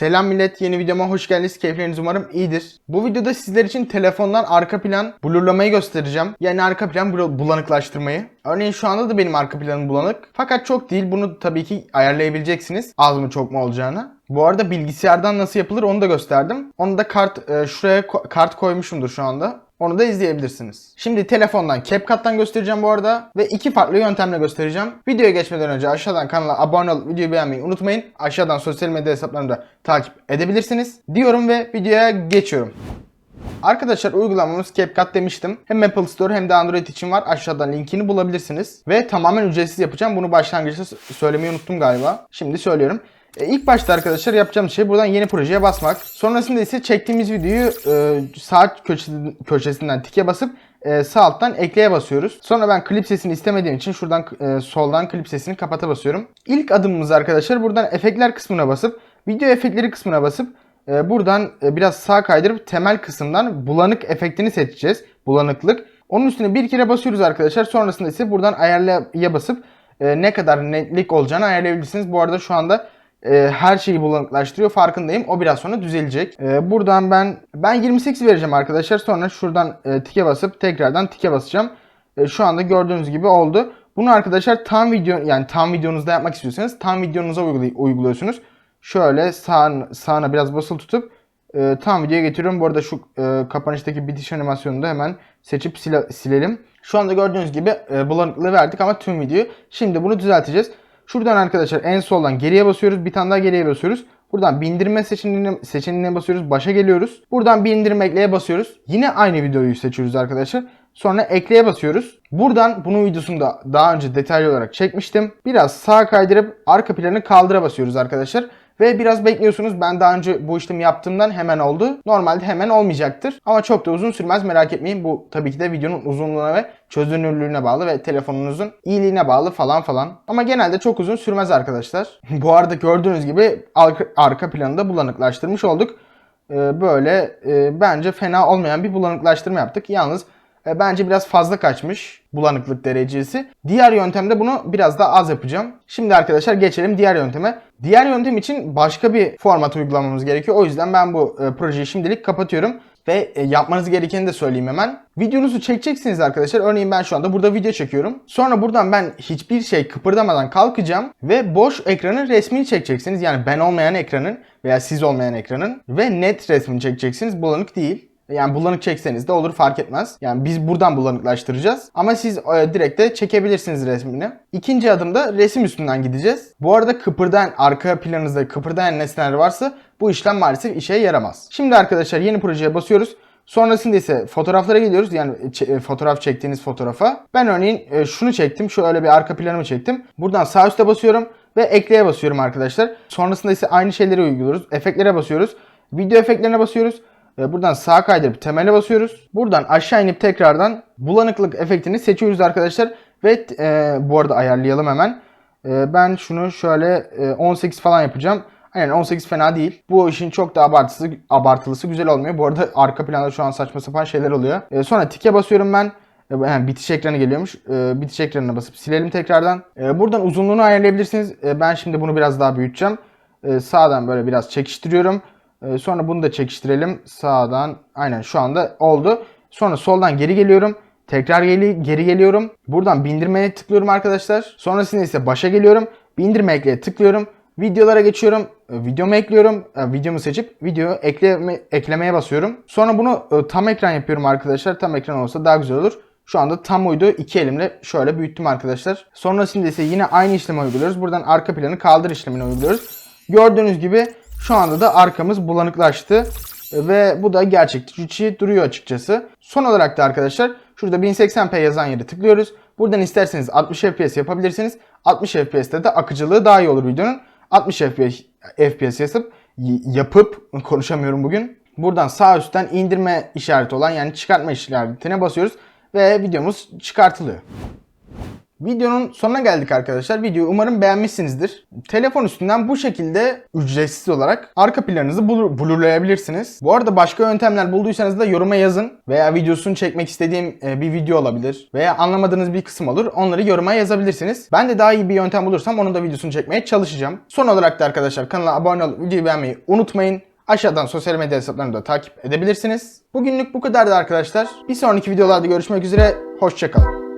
Selam millet, yeni videoma hoş geldiniz. Keyifleriniz umarım iyidir. Bu videoda sizler için telefondan arka plan blurlamayı göstereceğim. Yani arka plan bul- bulanıklaştırmayı. Örneğin şu anda da benim arka planım bulanık. Fakat çok değil. Bunu tabii ki ayarlayabileceksiniz. Az mı çok mu olacağını. Bu arada bilgisayardan nasıl yapılır onu da gösterdim. Onu da kart e, şuraya ko- kart koymuşumdur şu anda. Onu da izleyebilirsiniz. Şimdi telefondan CapCut'tan göstereceğim bu arada ve iki farklı yöntemle göstereceğim. Videoya geçmeden önce aşağıdan kanala abone olup videoyu beğenmeyi unutmayın. Aşağıdan sosyal medya hesaplarımı da takip edebilirsiniz. Diyorum ve videoya geçiyorum. Arkadaşlar uygulamamız CapCut demiştim. Hem Apple Store hem de Android için var. Aşağıdan linkini bulabilirsiniz. Ve tamamen ücretsiz yapacağım. Bunu başlangıçta söylemeyi unuttum galiba. Şimdi söylüyorum. E, ilk başta arkadaşlar yapacağım şey buradan yeni projeye basmak. Sonrasında ise çektiğimiz videoyu e, sağ köşesi- köşesinden tike basıp e, sağ alttan ekleye basıyoruz. Sonra ben klip sesini istemediğim için şuradan e, soldan klip sesini kapata basıyorum. İlk adımımız arkadaşlar buradan efektler kısmına basıp video efektleri kısmına basıp e, buradan e, biraz sağ kaydırıp temel kısımdan bulanık efektini seçeceğiz. Bulanıklık. Onun üstüne bir kere basıyoruz arkadaşlar. Sonrasında ise buradan ayarlaya basıp e, ne kadar netlik olacağını ayarlayabilirsiniz. Bu arada şu anda e, her şeyi bulanıklaştırıyor farkındayım. O biraz sonra düzelecek. E, buradan ben ben 28 vereceğim arkadaşlar. Sonra şuradan e, tike basıp tekrardan tike basacağım. E, şu anda gördüğünüz gibi oldu. Bunu arkadaşlar tam video yani tam videonuzda yapmak istiyorsanız tam videonuza uygulay- uyguluyorsunuz. Şöyle sağ, sağına biraz basılı tutup e, tam videoya getiriyorum. Bu arada şu e, kapanıştaki bitiş animasyonunu da hemen seçip sile- silelim. Şu anda gördüğünüz gibi e, bulanıklığı verdik ama tüm videoyu. Şimdi bunu düzelteceğiz. Şuradan arkadaşlar en soldan geriye basıyoruz. Bir tane daha geriye basıyoruz. Buradan bindirme seçeneğine, seçeneğine basıyoruz. Başa geliyoruz. Buradan bindirme ekleye basıyoruz. Yine aynı videoyu seçiyoruz arkadaşlar. Sonra ekleye basıyoruz. Buradan bunun videosunu da daha önce detaylı olarak çekmiştim. Biraz sağa kaydırıp arka planı kaldıra basıyoruz arkadaşlar. Ve biraz bekliyorsunuz. Ben daha önce bu işlemi yaptığımdan hemen oldu. Normalde hemen olmayacaktır. Ama çok da uzun sürmez merak etmeyin. Bu tabii ki de videonun uzunluğuna ve çözünürlüğüne bağlı ve telefonunuzun iyiliğine bağlı falan falan. Ama genelde çok uzun sürmez arkadaşlar. bu arada gördüğünüz gibi arka, planı da bulanıklaştırmış olduk. Ee, böyle e, bence fena olmayan bir bulanıklaştırma yaptık. Yalnız e, bence biraz fazla kaçmış bulanıklık derecesi. Diğer yöntemde bunu biraz daha az yapacağım. Şimdi arkadaşlar geçelim diğer yönteme. Diğer yöntem için başka bir format uygulamamız gerekiyor. O yüzden ben bu e, projeyi şimdilik kapatıyorum. Ve e, yapmanız gerekeni de söyleyeyim hemen. Videonuzu çekeceksiniz arkadaşlar. Örneğin ben şu anda burada video çekiyorum. Sonra buradan ben hiçbir şey kıpırdamadan kalkacağım. Ve boş ekranın resmini çekeceksiniz. Yani ben olmayan ekranın veya siz olmayan ekranın. Ve net resmini çekeceksiniz. Bulanık değil. Yani bulanık çekseniz de olur fark etmez. Yani biz buradan bulanıklaştıracağız. Ama siz e, direkt de çekebilirsiniz resmini. İkinci adımda resim üstünden gideceğiz. Bu arada kıpırdayan, arka planınızda kıpırdayan nesneler varsa bu işlem maalesef işe yaramaz. Şimdi arkadaşlar yeni projeye basıyoruz. Sonrasında ise fotoğraflara gidiyoruz. Yani e, fotoğraf çektiğiniz fotoğrafa. Ben örneğin e, şunu çektim. Şöyle bir arka planımı çektim. Buradan sağ üstte basıyorum ve ekleye basıyorum arkadaşlar. Sonrasında ise aynı şeyleri uyguluyoruz. Efektlere basıyoruz. Video efektlerine basıyoruz. E, Buradan sağa kaydırıp temele basıyoruz. Buradan aşağı inip tekrardan bulanıklık efektini seçiyoruz arkadaşlar. Ve e, bu arada ayarlayalım hemen. E, ben şunu şöyle e, 18 falan yapacağım. Aynen 18 fena değil. Bu işin çok da abartısı, abartılısı güzel olmuyor. Bu arada arka planda şu an saçma sapan şeyler oluyor. E, sonra tike basıyorum ben. E, Yani bitiş ekranı geliyormuş. E, bitiş ekranına basıp silelim tekrardan. E, buradan uzunluğunu ayarlayabilirsiniz. E, ben şimdi bunu biraz daha büyüteceğim. E, sağdan böyle biraz çekiştiriyorum. E, sonra bunu da çekiştirelim. Sağdan aynen şu anda oldu. Sonra soldan geri geliyorum. Tekrar geri, geri geliyorum. Buradan bindirmeye tıklıyorum arkadaşlar. Sonrasında ise başa geliyorum. Bindirme ekleye tıklıyorum. Videolara geçiyorum. E, Videomu ekliyorum. E, Videomu seçip video ekleme, eklemeye basıyorum. Sonra bunu e, tam ekran yapıyorum arkadaşlar. Tam ekran olsa daha güzel olur. Şu anda tam uydu. iki elimle şöyle büyüttüm arkadaşlar. Sonrasında ise yine aynı işlemi uyguluyoruz. Buradan arka planı kaldır işlemini uyguluyoruz. Gördüğünüz gibi şu anda da arkamız bulanıklaştı. Ve bu da gerçekçi duruyor açıkçası. Son olarak da arkadaşlar şurada 1080p yazan yere tıklıyoruz. Buradan isterseniz 60 fps yapabilirsiniz. 60 fps'te de akıcılığı daha iyi olur videonun. 60 fps, FPS yapıp, yapıp konuşamıyorum bugün. Buradan sağ üstten indirme işareti olan yani çıkartma işaretine basıyoruz ve videomuz çıkartılıyor. Videonun sonuna geldik arkadaşlar. Videoyu umarım beğenmişsinizdir. Telefon üstünden bu şekilde ücretsiz olarak arka planınızı blur- blurlayabilirsiniz. Bu arada başka yöntemler bulduysanız da yoruma yazın. Veya videosunu çekmek istediğim e, bir video olabilir. Veya anlamadığınız bir kısım olur. Onları yoruma yazabilirsiniz. Ben de daha iyi bir yöntem bulursam onun da videosunu çekmeye çalışacağım. Son olarak da arkadaşlar kanala abone olup videoyu beğenmeyi unutmayın. Aşağıdan sosyal medya hesaplarını da takip edebilirsiniz. Bugünlük bu kadardı arkadaşlar. Bir sonraki videolarda görüşmek üzere. Hoşçakalın.